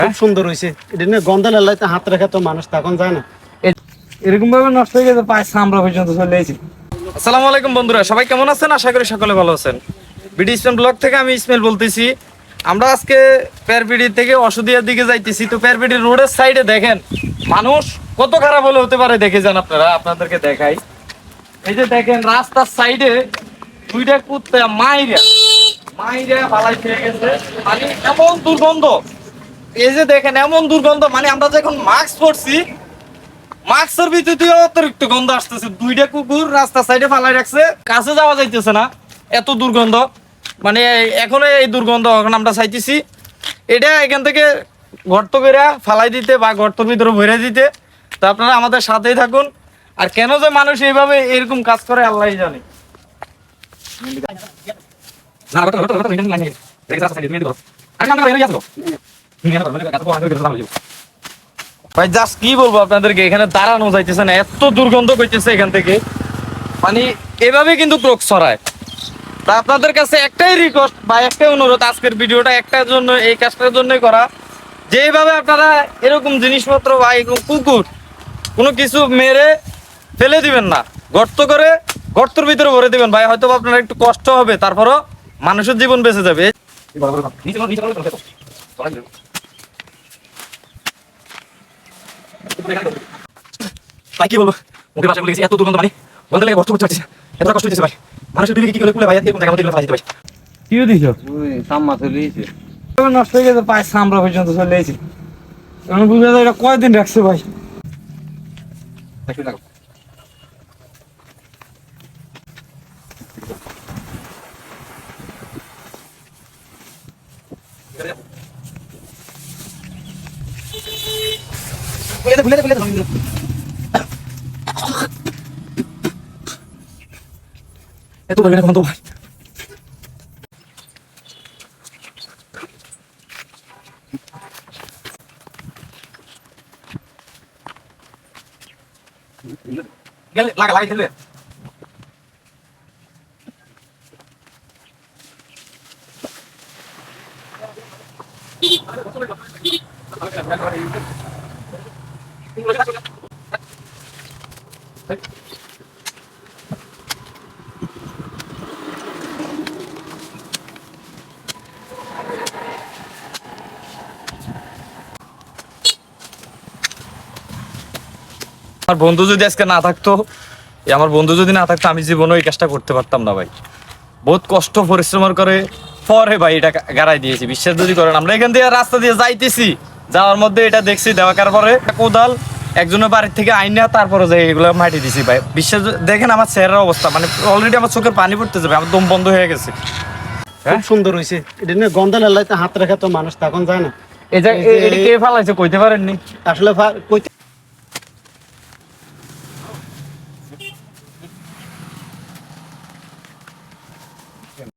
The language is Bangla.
খুব সুন্দর হয়েছে এটা নিয়ে গন্ধ লাইতে হাত রেখে তো মানুষ তখন যায় না এরকম ভাবে নষ্ট হয়ে গেছে পায়ে সামরা পর্যন্ত চলে এসেছি আসসালামু আলাইকুম বন্ধুরা সবাই কেমন আছেন? আশা করি সকলে ভালো আছেন। বিডি ইসলাম ব্লগ থেকে আমি বলতেছি। আমরা আজকে প্যারপিডি থেকে অসুদিয়ার দিকে যাইতেছি। তো প্যারপিডি রোডের সাইডে দেখেন মানুষ কত খারাপ হলে হতে পারে দেখে যান আপনারা আপনাদেরকে দেখাই। এই যে দেখেন, রাস্তার সাইডে দুইটা কুত্তা মাইরা মাইরা পালাই ফিরে গেছে। মানে এমন দুর্গন্ধ। এই যে দেখেন, এমন দুর্গন্ধ মানে আমরা যখন মাস্ক পরছি মাস্কের ভিতরে অতিরিক্ত গন্ধ আসতেছে। দুইটা কুকুর রাস্তার সাইডে ফালাই রাখছে, কাছে যাওয়া যাইতেছে না। এত দুর্গন্ধ। মানে এখনও এই দুর্গন্ধ এখন আমরা চাইতেছি। এটা এখান থেকে গর্ত করে ফালাই দিতে বা গর্তর ভিতরে ভরে দিতে। তো আপনারা আমাদের সাথেই থাকুন। আর কেন যে মানুষ এইভাবে এরকম কাজ করে আল্লাহ জানে। ভাই জাস্ট কি বলব আপনাদেরকে এখানে দাঁড়ানো যাইতেছে না। এত দুর্গন্ধ করতেছে এখান থেকে। মানে এভাবে কিন্তু ক্রোক ছড়ায়। তা আপনাদের কাছে একটাই রিকোয়েস্ট বা একটাই অনুরোধ আজকের ভিডিওটা একটার জন্য এই কাজটার জন্যই করা। যেভাবে আপনারা এরকম জিনিসপত্র বা এরকম কুকুর কোনো কিছু মেরে ফেলে দিবেন না। গর্ত করে গর্তর ভিতরে ভরে দিবেন। ভাই হয়তো আপনার একটু কষ্ট হবে তারপরও মানুষের জীবন বেঁচে যাবে। ভাই কি বলব? মুখের ভাষা বলে গেছি এত দুর্গন্ধ মানে গন্ধ লেগে কষ্ট করতে পারছি এত কষ্ট হচ্ছে ভাই। মানুষের কি করে কুলে ভাই এরকম জায়গা ভাই কি দিছ? সাম্মা চলে এসেছে। নষ্ট হয়ে গেছে পায়ে সামরা পর্যন্ত চলে এসেছি। এখন বুঝা এটা কয়দিন রাখছে ভাই? এত ভাই গন্ধ ভাই গেলে লাগা লাগাই ফেলবে আমার বন্ধু যদি আজকে না থাকতো আমার বন্ধু যদি না থাকতো, আমি জীবনে এই কাজটা করতে পারতাম না ভাই। বহুত কষ্ট, পরিশ্রম করে পরে ভাই এটা গাড়াই দিয়েছি বিশ্বাস যদি করেন। আমরা এখান দিয়ে রাস্তা দিয়ে যাইতেছি যাওয়ার মধ্যে এটা দেখছি দেওয়ার পরে কোদাল একজনের বাড়ির থেকে আইনা তারপরে যাই এগুলো মাটি দিছি ভাই। বিশ্বাস দেখেন আমার চেহারার অবস্থা মানে অলরেডি আমার চোখের পানি পড়তেছে ভাই আমার দম বন্ধ হয়ে গেছে। খুব সুন্দর হয়েছে এটা নিয়ে গন্ধ লাইতে হাত রেখে তো মানুষ তখন যায় না। এটা এই যে- এটা কে ফালাইছে কইতে পারেননি? আসলে কইতে